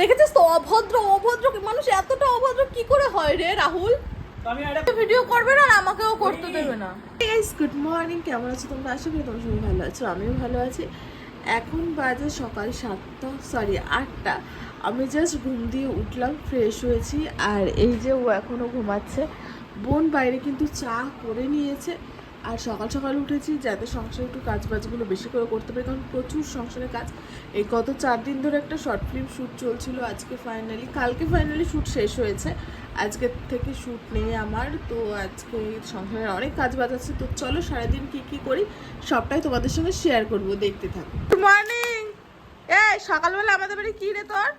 দেখেছিস তো? অভদ্র অভদ্র। মানুষ এতটা অভদ্র কি করে হয় রে রাহুল? ভিডিও করবে না আর আমাকেও করতে দেবে না। গাইস গুড মর্নিং কেমন আছো তোমরা? আশা করি তোমরা সবাই ভালো আছো আমিও ভালো আছি। এখন বাজে সকাল সাতটা সরি আটটা। আমি জাস্ট ঘুম দিয়ে উঠলাম ফ্রেশ হয়েছি। আর এই যে ও এখনও ঘুমাচ্ছে বোন বাইরে কিন্তু চা করে নিয়েছে। আর সকাল সকাল উঠেছি যাতে সংসারে একটু কাজ বাজগুলো বেশি করে করতে পারি, কারণ প্রচুর সংসারে কাজ। এই গত চার দিন ধরে একটা শর্ট ফিল্ম শ্যুট চলছিল, আজকে ফাইনালি কালকে ফাইনালি শ্যুট শেষ হয়েছে। আজকে থেকে শ্যুট নেই আমার, তো আজকে সংসারের অনেক কাজ বাজ আছে, তো চলো সারাদিন কি কি করি, সবটাই তোমাদের সঙ্গে শেয়ার করব, দেখতে থাকো। গুড মর্নিং এই, সকালবেলা আমাদের বাড়ি কি রে তোর?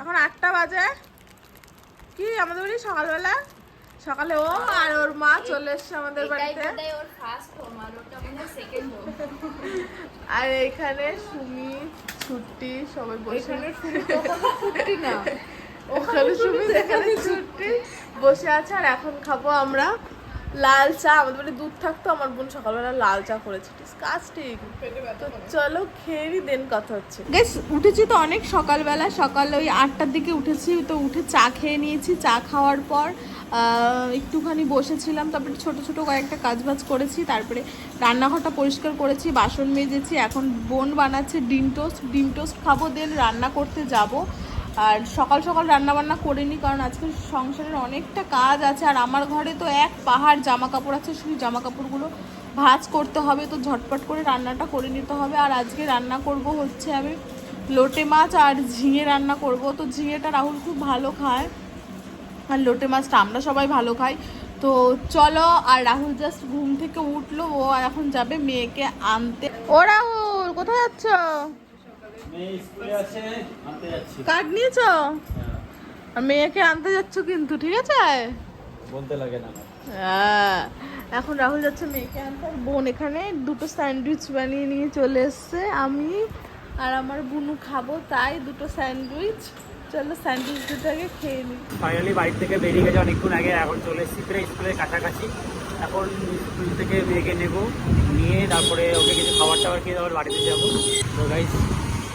এখন আটটা বাজে। কি, আমাদের বাড়ি সকালবেলা? সকালে ও আর ওর মা চলে এসছে আমাদের বাড়িতে। আর এখানে সুমি ছুটি সবাই বসে না। ওখানে সুমি এখানে ছুটি বসে আছে। আর এখন খাব আমরা লাল চা, আমাদের বাড়ি দুধ থাকতো, আমার বোন সকালবেলা লাল চা করেছে। ডিসকাস্টিং তো চলো খেয়েই দেন কথা হচ্ছে। গেস উঠেছি তো অনেক সকালবেলা। সকাল ওই আটটার দিকে উঠেছি, তো উঠে চা খেয়ে নিয়েছি। চা খাওয়ার পর একটুখানি বসেছিলাম, তারপরে ছোট ছোট কয়েকটা কাজ বাজ করেছি, তারপরে রান্নাঘরটা পরিষ্কার করেছি, বাসন মেজেছি। এখন বোন বানাচ্ছে ডিম টোস্ট। ডিম টোস্ট খাব দেন রান্না করতে যাব। আর সকাল সকাল রান্না বান্না করিনি, কারণ আজকে সংসারের অনেকটা কাজ আছে, আর আমার ঘরে তো এক পাহাড় জামা কাপড় আছে শুধু জামা কাপড়গুলো ভাঁজ করতে হবে, তো ঝটপট করে রান্নাটা করে নিতে হবে। আর আজকে রান্না করব হচ্ছে আমি লোটে মাছ আর ঝিঙে রান্না করব, তো ঝিঙেটা রাহুল খুব ভালো খায়, আর লোটে মাছটা আমরা সবাই ভালো খাই। তো চলো, আর রাহুল জাস্ট ঘুম থেকে উঠল, ও এখন যাবে মেয়েকে আনতে। ও রাহুল, কোথায় যাচ্ছ? কার্ড নিয়েছ? মেয়েকে আনতে যাচ্ছ কিন্তু ঠিক আছে? বলতে লাগে না হ্যাঁ, এখন রাহুল যাচ্ছে মেয়েকে আনতে বোন এখানে দুটো স্যান্ডউইচ বানিয়ে নিয়ে চলে এসছে আমি আর আমার বুনু খাব তাই দুটো স্যান্ডউইচ। চলো স্যান্ডউইচ দুটাকে খেয়ে নিই ফাইনালি বাড়ি থেকে বেরিয়ে গেছে অনেকক্ষণ আগে এখন চলে এসেছি প্রায় স্কুলের কাছাকাছি। এখন স্কুল থেকে মেয়েকে নেব নিয়ে তারপরে ওকে কিছু খাবার টাবার খেয়ে তারপর বাড়িতে যাব। তো গাইজ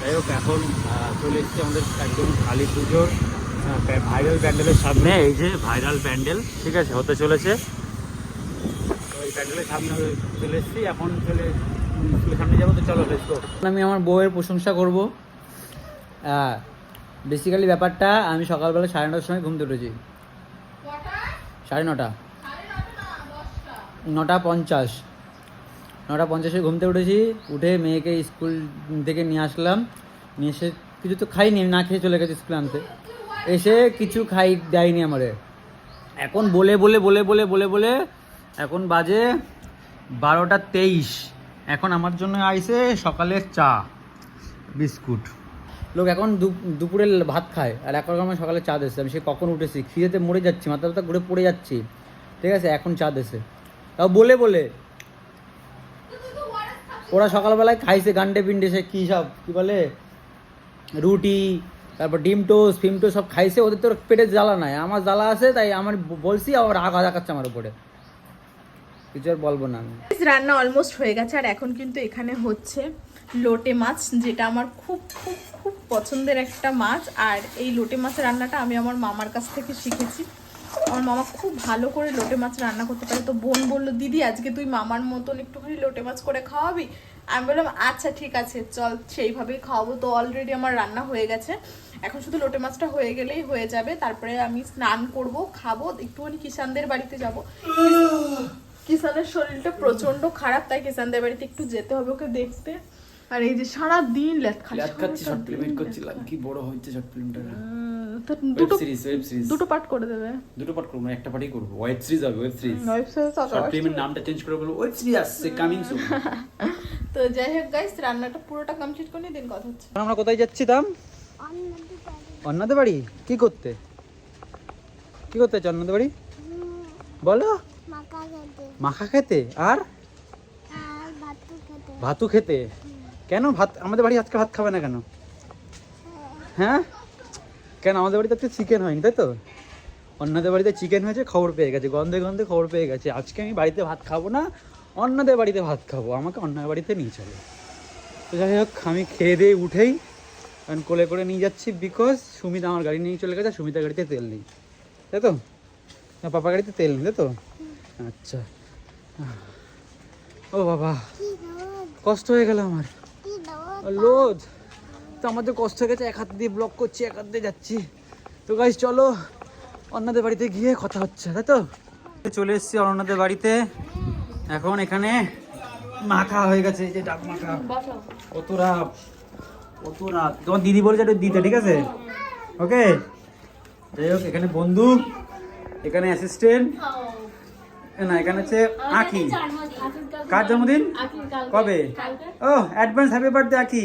যাই হোক এখন চলে এসেছি আমাদের একদম কালী পুজোর ভাইরাল প্যান্ডেলের সামনে এই যে ভাইরাল প্যান্ডেল ঠিক আছে হতে চলেছে। তো প্যান্ডেলের সামনে চলে এসেছি এখন চলে সামনে যাব তো চলো লেটস আমি আমার বউয়ের প্রশংসা করব। বেসিক্যালি ব্যাপারটা আমি সকালবেলা সাড়ে নটার সময় ঘুমতে উঠেছি সাড়ে নটা। নটা পঞ্চাশ। নটা পঞ্চাশে ঘুমতে উঠেছি, উঠে মেয়েকে স্কুল থেকে নিয়ে আসলাম। নিয়ে এসে কিছু তো খাইনি না খেয়ে চলে গেছে স্কুলে আনতে। এসে কিছু খাই দেয়নি আমারে। এখন বলে বলে বলে বলে বলে বলে এখন বাজে বারোটা তেইশ। এখন আমার জন্য আইসে সকালের চা, বিস্কুট। লোক এখন দুপুরে ভাত খায়, আর এখন আমার সকালে চা দিচ্ছে আমি সে কখন উঠেছি? খিদেতে মরে যাচ্ছি, মাথা ব্যথা ঘুরে পড়ে যাচ্ছি। ঠিক আছে, এখন চা দিছে তাও বলে বলে ওরা সকালবেলায় খাইছে, গান্ডে পিন্ডে সে কী সব, কী বলে? রুটি, তারপর ডিম টোস্ট, ফিম টোস্ট সব খাইছে, ওদের তো পেটে জ্বালা নাই। আমার জ্বালা আছে, তাই আমার বলছি, আবার রাগ দেখাচ্ছে আমার উপরে। কিছু আর বলব না আমি। রান্না অলমোস্ট হয়ে গেছে, আর এখন কিন্তু এখানে হচ্ছে লোটে মাছ, যেটা আমার খুব খুব খুব পছন্দের একটা মাছ। আর এই লোটে মাছের রান্নাটা আমি আমার মামার কাছ থেকে শিখেছি। আমার মামা খুব ভালো করে লোটে মাছ রান্না করতে পারে। তো বোন বলল দিদি আজকে তুই মামার মতন একটুখানি লোটে মাছ করে খাওয়াবি? আমি বললাম আচ্ছা ঠিক আছে চল সেইভাবেই খাওয়াবো। তো অলরেডি আমার রান্না হয়ে গেছে। এখন শুধু লোটে মাছটা হয়ে গেলেই হয়ে যাবে। তারপরে আমি স্নান করব খাব একটুখানি কিষানদের বাড়িতে যাব। কিষানের শরীরটা প্রচণ্ড খারাপ তাই কিষানদের বাড়িতে একটু যেতে হবে ওকে দেখতে। আর এই যে সারা দিন ল্যাদ খালি ল্যাদ খাচ্ছি শর্ট ফিল্ম করছিলাম। কি বড় হচ্ছে শর্ট ফিল্মটা দুটো সিরিজ ওয়েব সিরিজ দুটো পার্ট করে দেবে। দুটো পার্ট করব একটা পার্টই করব। ওয়েব সিরিজ হবে web series web series short ফিল্মের নামটা চেঞ্জ করে বলব ওয়েব সিরিজ আসছে কামিং সুন তো যাই হোক গাইস রান্নাটা পুরোটা কমপ্লিট করে দিন কথা হচ্ছে। আমরা কোথায় যাচ্ছি দাম? অন্যদের বাড়ি। কি করতে? কি করতে অন্যদের বাড়ি? বলো। মাখা খেতে। আর? আর ভাতু খেতে ভাতু খেতে। কেন ভাত? আমাদের বাড়ি আজকে ভাত খাবে না কেন? হ্যাঁ? কেন আমাদের বাড়িতে আজকে চিকেন হয়নি তাই তো? অন্যদের বাড়িতে চিকেন হয়েছে খবর পেয়ে গেছে গন্ধে গন্ধে খবর পেয়ে গেছে। আজকে আমি বাড়িতে ভাত খাব না অন্যদের বাড়িতে ভাত খাব আমাকে অন্য বাড়িতে নিয়ে চলো। তো যাই হোক আমি খেয়ে দিয়ে উঠেই কারণ কোলে করে নিয়ে যাচ্ছি বিকজ সুমিতা আমার গাড়ি নিয়ে চলে গেছে সুমিতার গাড়িতে তেল নেই তাই তো? না পাপা গাড়িতে তেল নেই তাই তো? আচ্ছা। ও বাবা কষ্ট হয়ে গেল আমার। লোদ তো আমাদের কষ্ট হয়ে গেছে এক হাত দিয়ে ব্লক করছি এক হাত দিয়ে যাচ্ছি। তো গাইজ চলো অন্যদের বাড়িতে গিয়ে কথা হচ্ছে তাই তো? চলে এসেছি অনন্যাদের বাড়িতে। এখন এখানে মাখা হয়ে গেছে এই যে ডাক মাখা। কত রাত কত রাত। তোমার দিদি বলেছে একটু দিতে ঠিক আছে? ওকে? যাই হোক এখানে বন্ধু এখানে অ্যাসিস্ট্যান্ট না এখানে হচ্ছে আঁকি। কার জন্মদিন? কবে? ও অ্যাডভান্স হ্যাপি বার্থডে আঁকি।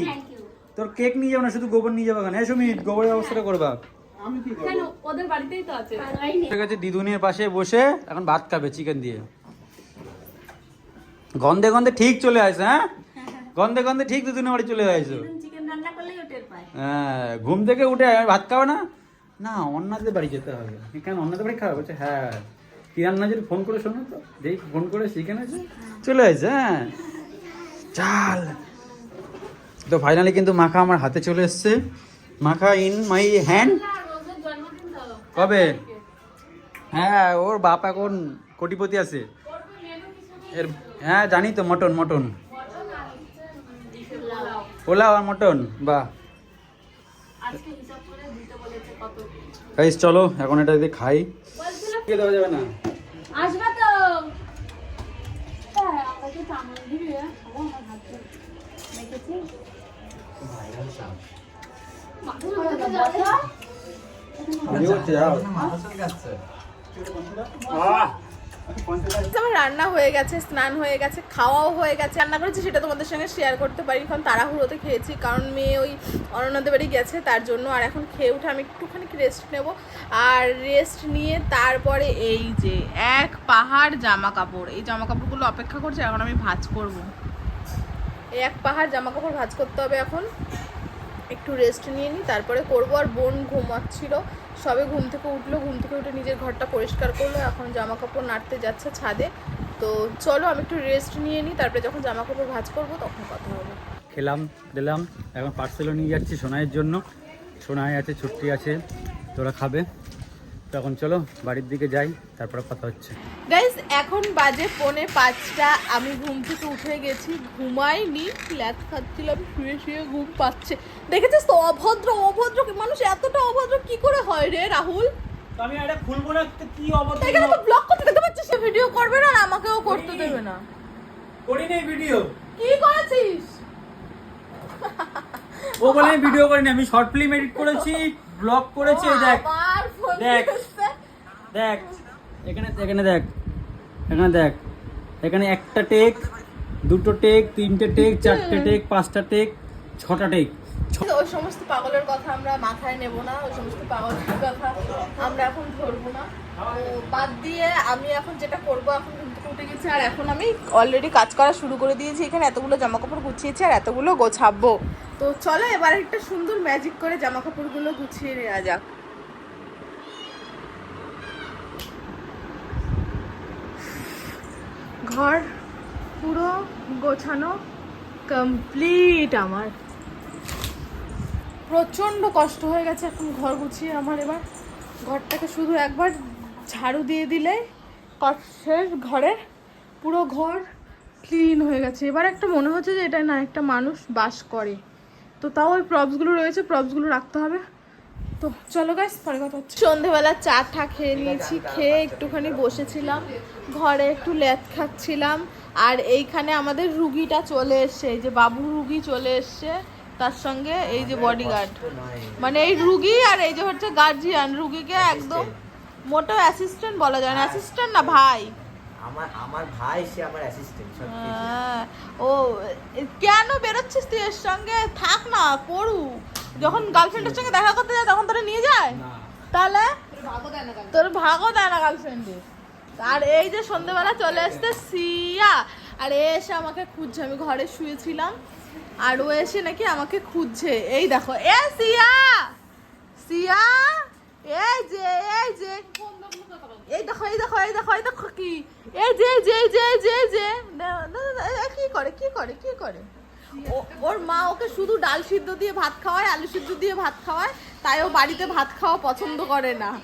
তোর কেক নিয়ে যাব না শুধু গোবর নিয়ে যাব হ্যাঁ সুমিত গোবরের ব্যবস্থাটা করবা। ঠিক আছে দিদুনের পাশে বসে এখন ভাত খাবে চিকেন দিয়ে। গন্ধে গন্ধে ঠিক চলে আসে হ্যাঁ? গন্ধে গন্ধে ঠিক দিদুনের বাড়ি চলে আসো। হ্যাঁ ঘুম থেকে উঠে আর ভাত খাওয়া না? না অন্যদের বাড়ি যেতে হবে। কেন অন্যদের বাড়ি খাওয়া বলছে হ্যাঁ। কি রান্না যদি ফোন করে শোনো তো। যেই ফোন করে শিখে আছে চলে আসে হ্যাঁ। চাল। তো ফাইনালি কিন্তু মাখা আমার হাতে চলে এসছে। মাখা ইন মাই হ্যান্ড কবে? হ্যাঁ ওর বাপ এখন কোটিপতি আছে। এর হ্যাঁ জানি তো মটন মটন। পোলাও আর মটন বা গাইস চলো এখন এটা যদি খাই। দেওয়া যাবে না? আসবা তো। হ্যাঁ আমাকে চামচ দিবি আমার হাত দেখেছি ভিডিও করতে যাও আহ আমার রান্না হয়ে গেছে, স্নান হয়ে গেছে, খাওয়াও হয়ে গেছে। রান্না করেছি, সেটা তোমাদের সঙ্গে শেয়ার করতে পারি কারণ তাড়াহুড়োতে খেয়েছি, কারণ মেয়ে ওই অনন্যদের বাড়ি গেছে, তার জন্য। আর এখন খেয়ে উঠে আমি একটুখানি রেস্ট নেব। আর রেস্ট নিয়ে তারপরে এই যে, এক পাহাড় জামা কাপড় এই জামা কাপড়গুলো অপেক্ষা করছে, এখন আমি ভাঁজ করব। এক পাহাড় জামা কাপড় ভাজ করতে হবে এখন। একটু রেস্ট নিয়ে নিই তারপরে করব। আর বোন ঘুমাচ্ছিল। সবে ঘুম থেকে উঠল, ঘুম থেকে উঠে নিজের ঘরটা পরিষ্কার করল। এখন জামা কাপড় নাড়তে যাচ্ছে ছাদে। তো চলো, আমি একটু রেস্ট নিয়ে নিই তারপরে যখন জামা কাপড় ভাজ করব, তখন কথা হবে। খেলাম, দিলাম। এখন পার্সেলও নিয়ে যাচ্ছি সোনাইয়ের জন্য। সোনাই আছে, ছুটি আছে। তোরা খাবে। তখন চলো বাড়ির দিকে যাই তারপরে কথা হচ্ছে। গাইজ এখন বাজে পৌনে পাঁচটা। আমি ঘুম থেকে উঠে গেছি ঘুমাইনি ল্যাদ খাচ্ছিলাম শুয়ে শুয়ে ঘুম পাচ্ছে। দেখেছিস তো অভদ্র অভদ্র মানুষ এতটা অভদ্র কি করে হয় রে রাহুল? আমি এটা খুলবো না কি অবস্থা এখানে তো ব্লক করতে দেখতে পাচ্ছিস সে ভিডিও করবে না আর আমাকেও করতে দেবে না। করি নাই ভিডিও কি করেছিস? ও বলে আমি ভিডিও করিনি আমি শর্ট ফিল্ম এডিট করেছি। ব্লগ করেছি দেখ। দেখ। দেখ। এখানে এখানে দেখ। এখানে দেখ। এখানে একটা টেক দুটো টেক তিনটে টেক চারটে টেক পাঁচটা টেক ছটা টেক ওই সমস্ত পাগলের কথা আমরা মাথায় নেব না ওই সমস্ত পাগলের কথা আমরা এখন ধরবো না। বাদ দিয়ে আমি এখন যেটা করব এখন উঠে গেছি আর এখন আমি অলরেডি কাজ করা শুরু করে দিয়েছি। এখানে এতগুলো জামা কাপড় গুছিয়েছি আর এতগুলো গোছাবো। তো চলো এবার একটা সুন্দর ম্যাজিক করে জামা কাপড়গুলো গুছিয়ে নেওয়া যাক। ঘর পুরো গোছানো কমপ্লিট আমার। প্রচণ্ড কষ্ট হয়ে গেছে এখন ঘর গুছিয়ে আমার এবার। ঘরটাকে শুধু একবার ঝাড়ু দিয়ে দিলে শেষ। ঘরের পুরো ঘর ক্লিন হয়ে গেছে। এবার একটা মনে হচ্ছে যে এটা না, একটা মানুষ বাস করে। তো তাও ওই প্রপসগুলো রয়েছে প্রপসগুলো রাখতে হবে। তো চলো গাইস পরে কথা হচ্ছে। সন্ধেবেলা চা টা খেয়ে নিয়েছি, খেয়ে একটুখানি বসেছিলাম, ঘরে একটু ল্যাদ খাচ্ছিলাম, আর এইখানে আমাদের রুগীটা চলে এসছে, এই যে বাবু রুগী চলে এসছে, তার সঙ্গে এই যে বডিগার্ড মানে এই রুগী আর এই যে হচ্ছে গার্জিয়ান রুগীকে একদম মোটেও অ্যাসিস্ট্যান্ট বলা যায় না অ্যাসিস্ট্যান্ট না, ভাই। আমার আমার ভাই সে আমার অ্যাসিস্ট্যান্ট ও কেন বেরোচ্ছিস তুই এর সঙ্গে? থাক না পড়ু। যখন গার্লফ্রেন্ডের সঙ্গে দেখা করতে যায় তখন তোরা নিয়ে যায়? তাহলে? তোর ভাগও দেয় না গার্লফ্রেন্ডে আর এই যে সন্ধ্যেবেলা চলে আসতে সিয়া। আর এ এসে আমাকে খুঁজছে আমি ঘরে শুয়েছিলাম। আর ও এসে নাকি আমাকে খুঁজছে। এই দেখো এ সিয়া! সিয়া! এই যে এই যে। এই দেখো এই দেখো এই দেখো এই দেখো কি এই যে এই যে যে যে। যে দে- কি করে কি করে কি করে? ওর মা ওকে শুধু ডাল সিদ্ধ দিয়ে ভাত খাওয়ায়, আলু সিদ্ধ দিয়ে ভাত খাওয়ায়, তাই ও বাড়িতে ভাত খাওয়া পছন্দ করে না।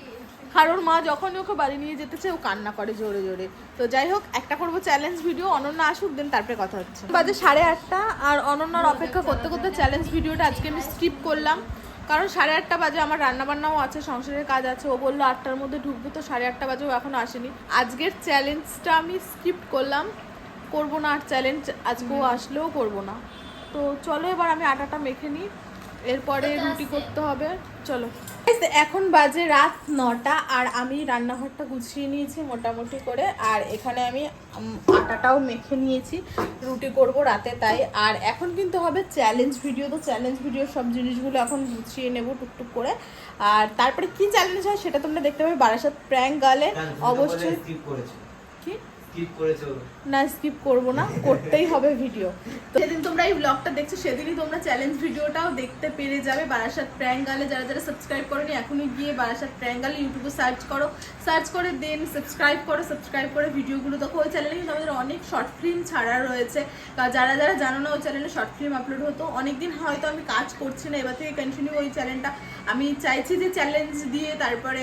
কারণ মা যখনই ওকে বাড়ি নিয়ে যেতে চায়, ও কান্না করে জোরে জোরে। তো যাই হোক, একটা করব চ্যালেঞ্জ ভিডিও অনন্যা আসুক দেন তারপরে কথা হচ্ছে। বাজে সাড়ে আটটা, আর অনন্যার অপেক্ষা করতে করতে চ্যালেঞ্জ ভিডিওটা আজকে আমি স্কিপ করলাম। কারণ সাড়ে আটটা বাজে আমার রান্নাবান্নাও আছে সংসারের কাজ আছে। ও বলল আটটার মধ্যে ঢুকবো তো সাড়ে আটটা বাজেও এখনও এখনও আসেনি। আজকের চ্যালেঞ্জটা আমি স্কিপ্ট করলাম। করব না আর চ্যালেঞ্জ আজকেও আসলেও করব না। তো চলো এবার আমি আটাটা মেখে নিই। এরপরে রুটি করতে হবে। চলো। এখন বাজে রাত নটা আর আমি রান্নাঘরটা গুছিয়ে নিয়েছি মোটামুটি করে। আর এখানে আমি আটাটাও মেখে নিয়েছি রুটি করব রাতে তাই। আর এখন কিন্তু হবে চ্যালেঞ্জ ভিডিও তো চ্যালেঞ্জ ভিডিও সব জিনিসগুলো এখন গুছিয়ে নেব টুকটুক করে। আর তারপরে কি চ্যালেঞ্জ হয় সেটা তোমরা দেখতে পাবে। বারাসাত প্র্যাঙ্ক গালে অবশ্যই না স্কিপ করব না করতেই হবে ভিডিও তো সেদিন তোমরা এই ব্লগটা দেখছ সেদিনই তোমরা চ্যালেঞ্জ ভিডিওটাও দেখতে পেরে যাবে। বারাসাত প্র্যাঙ্গালে যারা যারা সাবস্ক্রাইব করোনি এখনই গিয়ে বারাসাত প্র্যাঙ্গালে ইউটিউবে সার্চ করো। সার্চ করে দেন সাবস্ক্রাইব করো সাবস্ক্রাইব করে ভিডিওগুলো দেখো। ওই চ্যানেলে কিন্তু আমাদের অনেক শর্ট ফিল্ম ছাড়া রয়েছে। যারা যারা জানো না ওই চ্যানেলে শর্ট ফিল্ম আপলোড হতো। অনেকদিন হয়তো আমি কাজ করছি না এবার থেকে কন্টিনিউ ওই চ্যানেলটা আমি চাইছি যে চ্যালেঞ্জ দিয়ে তারপরে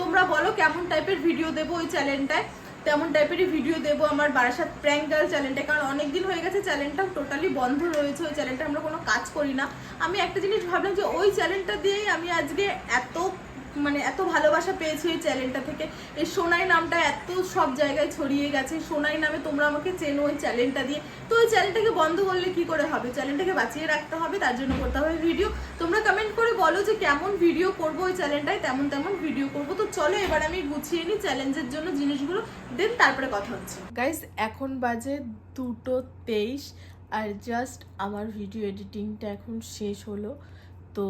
তোমরা বলো কেমন টাইপের ভিডিও দেবো ওই চ্যানেলটায় তেমন টাইপেরই ভিডিও দেবো আমার বারাসাত প্র্যাঙ্ক গার্ল চ্যানেলটা কারণ অনেক দিন হয়ে গেছে চ্যানেলটা টোটালি বন্ধ রয়েছে। ওই চ্যানেলটা আমরা কোনো কাজ করি না। আমি একটা জিনিস ভাবলাম যে ওই চ্যানেলটা দিয়েই আমি আজকে এত মানে এত ভালোবাসা পেয়েছি এই চ্যানেলটা থেকে। এই সোনাই নামটা এত সব জায়গায় ছড়িয়ে গেছে। সোনাই নামে তোমরা আমাকে চেনো ওই চ্যানেলটা দিয়ে। তো ওই চ্যানেলটাকে বন্ধ করলে কি করে হবে? চ্যানেলটাকে বাঁচিয়ে রাখতে হবে, তার জন্য করতে হবে ভিডিও তোমরা কমেন্ট করে বলো যে কেমন ভিডিও করব ওই চ্যানেলটায়, তেমন তেমন ভিডিও করব। তো চলো এবার আমি গুছিয়ে নিই চ্যালেঞ্জের জন্য জিনিসগুলো দেন তারপরে কথা হচ্ছে। গাইস এখন বাজে দুটো তেইশ, আর জাস্ট আমার ভিডিও এডিটিংটা এখন শেষ হলো। তো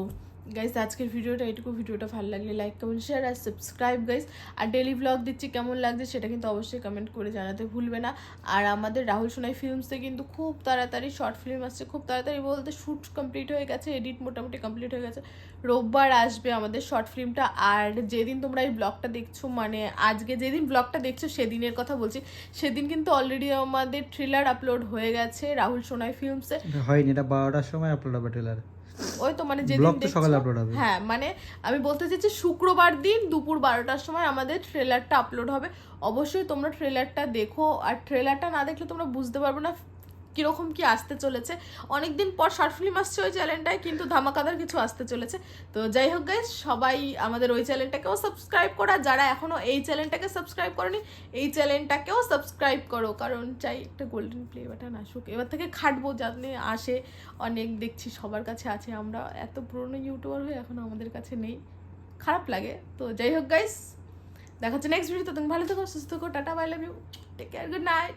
গাইজ আজকের ভিডিওটা এটুকু ভিডিওটা ভালো লাগলে লাইক কমেন্ট শেয়ার আর সাবস্ক্রাইব গাইজ আর ডেলি ব্লগ দিচ্ছি, কেমন লাগছে সেটা কিন্তু অবশ্যই কমেন্ট করে জানাতে ভুলবে না। আর আমাদের রাহুল সোনাই ফিল্মসে কিন্তু খুব তাড়াতাড়ি শর্ট ফিল্ম আসছে, খুব তাড়াতাড়ি বলতে শ্যুট কমপ্লিট হয়ে গেছে এডিট মোটামুটি কমপ্লিট হয়ে গেছে। রোববার আসবে আমাদের শর্ট ফিল্মটা আর যেদিন তোমরা এই ব্লগটা দেখছ মানে আজকে যেদিন ব্লগটা দেখছ, সেদিনের কথা বলছি। সেদিন কিন্তু অলরেডি আমাদের থ্রিলার আপলোড হয়ে গেছে রাহুল সোনাই ফিল্মসে হয়নি, এটা বারোটার সময় আপলোড হবে ট্রেলার ওই তো মানে যেদিন সকালে আপলোড হবে। হ্যাঁ মানে আমি বলতে চাইছি শুক্রবার দিন দুপুর বারোটার সময় আমাদের ট্রেলারটা আপলোড হবে। অবশ্যই তোমরা ট্রেলারটা দেখো আর ট্রেলারটা না দেখলে তোমরা বুঝতে পারবে না কীরকম কি আসতে চলেছে? অনেকদিন পর শর্ট ফিল্ম আসছে ওই চ্যানেলটায় কিন্তু ধামাকাদার কিছু আসতে চলেছে। তো যাই হোক গাইজ সবাই আমাদের ওই চ্যানেলটাকেও সাবস্ক্রাইব করা যারা এখনও এই চ্যানেলটাকে সাবস্ক্রাইব করেনি, এই চ্যানেলটাকেও সাবস্ক্রাইব করো, কারণ চাই একটা গোল্ডেন প্লে বাটন আসুক। এবার থেকে খাটবো যাতে আসে, অনেক দেখছি সবার কাছে আছে, আমরা এত পুরনো ইউটিউবার হয়ে এখনও আমাদের কাছে নেই। খারাপ লাগে। তো যাই হোক গাইস দেখা হচ্ছে নেক্সট ভিডিওতে তুমি ভালো থেকো, সুস্থ থেকো, tata bye love you take care good night